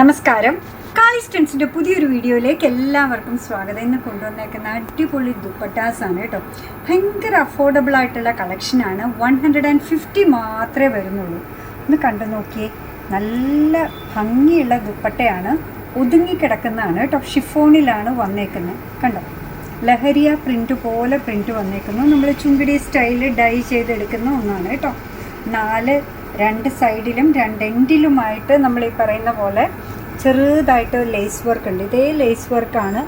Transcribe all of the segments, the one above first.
നമസ്കാരം. കാളി സ്റ്റൻസിന്റെ പുതിയൊരു വീഡിയോയിലേക്ക് എല്ലാവർക്കും സ്വാഗതം. ഇന്ന് കൊണ്ടുവന്നേക്കുന്ന അടിപൊളി ദുപ്പട്ടാസ് ആണ് കേട്ടോ. ഭയങ്കര അഫോർഡബിൾ ആയിട്ടുള്ള കളക്ഷനാണ് വൺ ഹൺഡ്രഡ് ആൻഡ് ഫിഫ്റ്റി മാത്രമേ വരുന്നുള്ളൂ. ഒന്ന് കണ്ടു നോക്കിയേ. നല്ല ഭംഗിയുള്ള ദുപ്പട്ടയാണ്. ഒതുങ്ങിക്കിടക്കുന്നതാണ് കേട്ടോ. ഷിഫോണിലാണ് വന്നേക്കുന്നത് കണ്ടോ? ലഹരിയ പ്രിന്റ് പോലെ പ്രിന്റ് വന്നേക്കുന്നു. നമ്മൾ ചുങ്കിടി സ്റ്റൈലിൽ ഡൈ ചെയ്തെടുക്കുന്ന ഒന്നാണ് കേട്ടോ. നാല് രണ്ട് സൈഡിലും രണ്ട് എൻഡിലുമായിട്ട് നമ്മൾ ഈ പറയുന്ന പോലെ ചെറുതായിട്ട് ലേസ് വർക്ക് ഉണ്ട്. ഇതേ ലേസ് വർക്കാണ്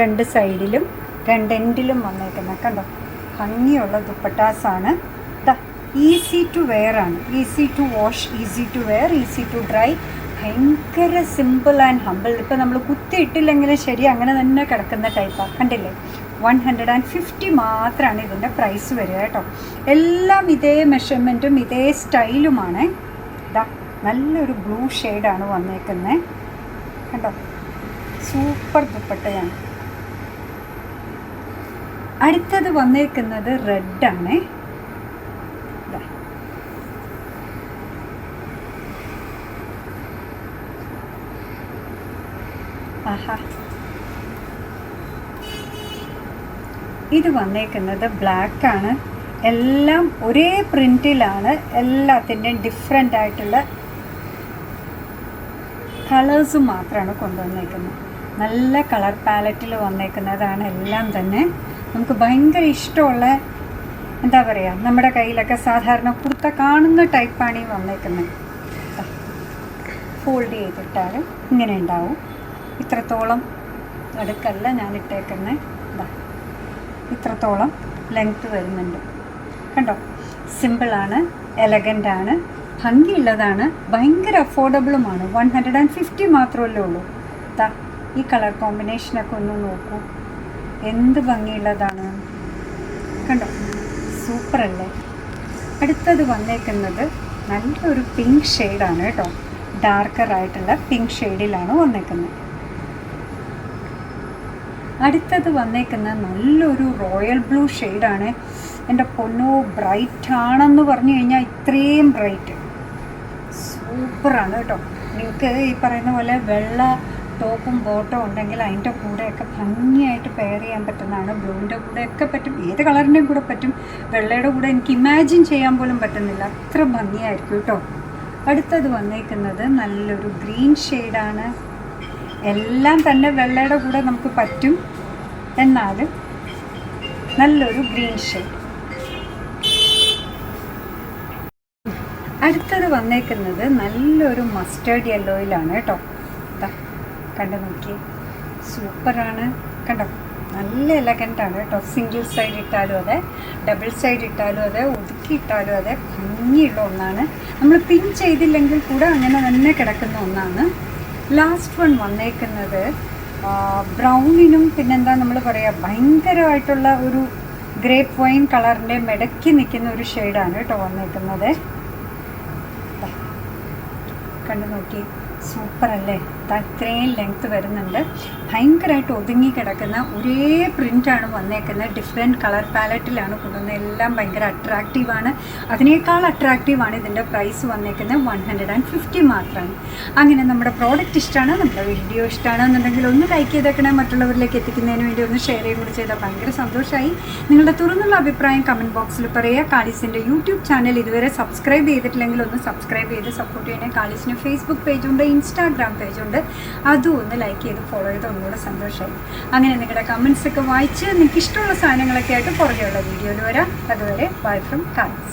രണ്ട് സൈഡിലും രണ്ട് എൻഡിലും വന്നേക്കുന്നത്. കണ്ടോ? ഭംഗിയുള്ള ദുപ്പട്ടാസാണ്. ഈസി ടു വെയർ ആണ്. Easy to wash easy to wear easy to dry ഭയങ്കര സിമ്പിൾ ആൻഡ് ഹമ്പിൾ ഇപ്പം നമ്മൾ കുത്തിയിട്ടില്ലെങ്കിലും ശരി അങ്ങനെ തന്നെ കിടക്കുന്ന ടൈപ്പാണ് കണ്ടില്ലേ? വൺ ഹൺഡ്രഡ് ആൻഡ് ഫിഫ്റ്റി മാത്രമാണ് ഇതിന്റെ പ്രൈസ് വരിക കേട്ടോ. എല്ലാം ഇതേ മെഷർമെന്റും ഇതേ സ്റ്റൈലുമാണ് നല്ലൊരു ബ്ലൂ ഷെയ്ഡാണ് വന്നേക്കുന്നത് കണ്ടോ? സൂപ്പർ ദുപ്പട്ടയാണ്. അടുത്തത് വന്നേക്കുന്നത് റെഡാണ് ഇത് വന്നേക്കുന്നത് ബ്ലാക്കാണ് എല്ലാം ഒരേ പ്രിന്റിലാണ് എല്ലാത്തിന്റെയും ഡിഫറെന്റ് ആയിട്ടുള്ള കളേഴ്സ് മാത്രമാണ് കൊണ്ടുവന്നേക്കുന്നത്. നല്ല കളർ പാലറ്റിൽ വന്നേക്കുന്നതാണ് എല്ലാം തന്നെ. നമുക്ക് ഭയങ്കര ഇഷ്ടമുള്ള എന്താ പറയുക നമ്മുടെ കയ്യിലൊക്കെ സാധാരണ കുർത്ത കാണുന്ന ടൈപ്പാണ് ഈ വന്നേക്കുന്നത്. ഫോൾഡ് ചെയ്തിട്ടാൽ ഇങ്ങനെ ഉണ്ടാവും. ഇത്രത്തോളം അടുക്കല്ല ഞാൻ ഇട്ടേക്കുന്നത് ഇതാ ഇത്രത്തോളം ലെങ്ത്ത് വരുന്നുണ്ട്. കണ്ടോ? സിമ്പിളാണ് എലഗന്റ് ആണ്. ഭംഗിയുള്ളതാണ്. ഭയങ്കര അഫോർഡബിളുമാണ് വൺ ഹൺഡ്രഡ് ആൻഡ് ഫിഫ്റ്റി മാത്രമല്ലേ ഉള്ളൂ. താ ഈ കളർ കോമ്പിനേഷനൊക്കെ ഒന്ന് നോക്കൂ. എന്ത് ഭംഗിയുള്ളതാണ്. കണ്ടോ? സൂപ്പറല്ലേ അടുത്തത് വന്നേക്കുന്നത് നല്ലൊരു പിങ്ക് ഷെയ്ഡാണ് കേട്ടോ. ഡാർക്കറായിട്ടുള്ള പിങ്ക് ഷെയ്ഡിലാണ് വന്നേക്കുന്നത്. അടുത്തത് വന്നേക്കുന്ന നല്ലൊരു റോയൽ ബ്ലൂ ഷെയ്ഡാണ് എന്റെ പൊന്നോ ബ്രൈറ്റ് ആണെന്ന് പറഞ്ഞു കഴിഞ്ഞാൽ ഇത്രയും ബ്രൈറ്റ് സൂപ്പറാണ് കേട്ടോ. നിങ്ങൾക്ക് ഈ പറയുന്ന പോലെ വെള്ള ടോപ്പും ബോട്ടോ ഉണ്ടെങ്കിൽ അതിന്റെ കൂടെയൊക്കെ ഭംഗിയായിട്ട് പെയർ ചെയ്യാൻ പറ്റുന്നതാണ്. ബ്ലൂവിന്റെ കൂടെയൊക്കെ പറ്റും. ഏത് കളറിന്റെയും കൂടെ പറ്റും. വെള്ളയുടെ കൂടെ എനിക്ക് ഇമാജിൻ ചെയ്യാൻ പോലും പറ്റുന്നില്ല. അത്ര ഭംഗിയായിരിക്കും കേട്ടോ. അടുത്തത് വന്നേക്കുന്നത് നല്ലൊരു ഗ്രീൻ ഷെയ്ഡാണ് എല്ലാം തന്നെ വെള്ളയുടെ കൂടെ നമുക്ക് പറ്റും. എന്നാലും നല്ലൊരു ഗ്രീൻ ഷെയ്ഡ് അടുത്തത് വന്നേക്കുന്നത് നല്ലൊരു മസ്റ്റേർഡ് യെല്ലോയിലാണ് കേട്ടോ കണ്ടു നോക്കി. സൂപ്പറാണ്. കണ്ടോ? നല്ല എലഗന്റാണ് കേട്ടോ സിംഗിൾ സൈഡ് ഇട്ടാലും അതെ ഡബിൾ സൈഡ് ഇട്ടാലും അതെ ഒതുക്കി ഇട്ടാലും അതെ ഭംഗിയുള്ള ഒന്നാണ്. നമ്മൾ പിൻ ചെയ്തില്ലെങ്കിൽ കൂടെ അങ്ങനെ തന്നെ കിടക്കുന്ന ഒന്നാണ്. ലാസ്റ്റ് വൺ വന്നേക്കുന്നത് ബ്രൗണിനും പിന്നെന്താ നമ്മൾ പറയുക ഭയങ്കരമായിട്ടുള്ള ഒരു ഗ്രേപ്പ് വൈൻ കളറിന്റെ മെടക്കി നിൽക്കുന്ന ഒരു ഷെയ്ഡാണ് കേട്ടോ വന്നേക്കുന്നത്. കണ്ടു നോക്കി സൂപ്പർ അല്ലേ ഇത്രയും ലെങ്ത്ത് വരുന്നുണ്ട്. ഭയങ്കരമായിട്ട് ഒതുങ്ങി കിടക്കുന്ന ഒരേ പ്രിന്റാണ് വന്നേക്കുന്നത്. ഡിഫറെന്റ് കളർ പാലറ്റിലാണ് കൊണ്ടുവന്നത് എല്ലാം ഭയങ്കര അട്രാക്റ്റീവാണ് അതിനേക്കാൾ അട്രാക്റ്റീവാണ് ഇതിന്റെ പ്രൈസ് വന്നേക്കുന്നത് വൺ ഹൺഡ്രഡ് ആൻഡ് ഫിഫ്റ്റി മാത്രമാണ് അങ്ങനെ നമ്മുടെ പ്രോഡക്റ്റ് ഇഷ്ടമാണ് നമ്മുടെ വീഡിയോ ഇഷ്ടമാണെന്നുണ്ടെങ്കിൽ ഒന്ന് ലൈക്ക് ചെയ്തേക്കണേ. മറ്റുള്ളവരിലേക്ക് എത്തിക്കുന്നതിന് വേണ്ടി ഒന്ന് ഷെയർ ചെയ്യും കൂടി ചെയ്താൽ ഭയങ്കര സന്തോഷമായി നിങ്ങളുടെ തുറന്നുള്ള അഭിപ്രായം കമന്റ് ബോക്സിൽ പറയുക. കാളിസിന്റെ യൂട്യൂബ് ചാനൽ ഇതുവരെ സബ്സ്ക്രൈബ് ചെയ്തിട്ടില്ലെങ്കിൽ ഒന്ന് സബ്സ്ക്രൈബ് ചെയ്ത് സപ്പോർട്ട് ചെയ്യണേ. കാളിസിന് ഫേസ്ബുക്ക് പേജുണ്ട് ഇൻസ്റ്റാഗ്രാം പേജുണ്ട് അതും ഒന്ന് ലൈക്ക് ചെയ്ത് ഫോളോ ചെയ്ത് ഒന്നുകൂടെ സന്തോഷമായി അങ്ങനെ നിങ്ങളുടെ കമൻസ് ഒക്കെ വായിച്ച് നിങ്ങൾക്ക് ഇഷ്ടമുള്ള സാധനങ്ങളൊക്കെ ആയിട്ട് പുറകെയുള്ള വീഡിയോയിൽ വരാം. അതുവരെ ബൈ ഫ്രം കാൽസ്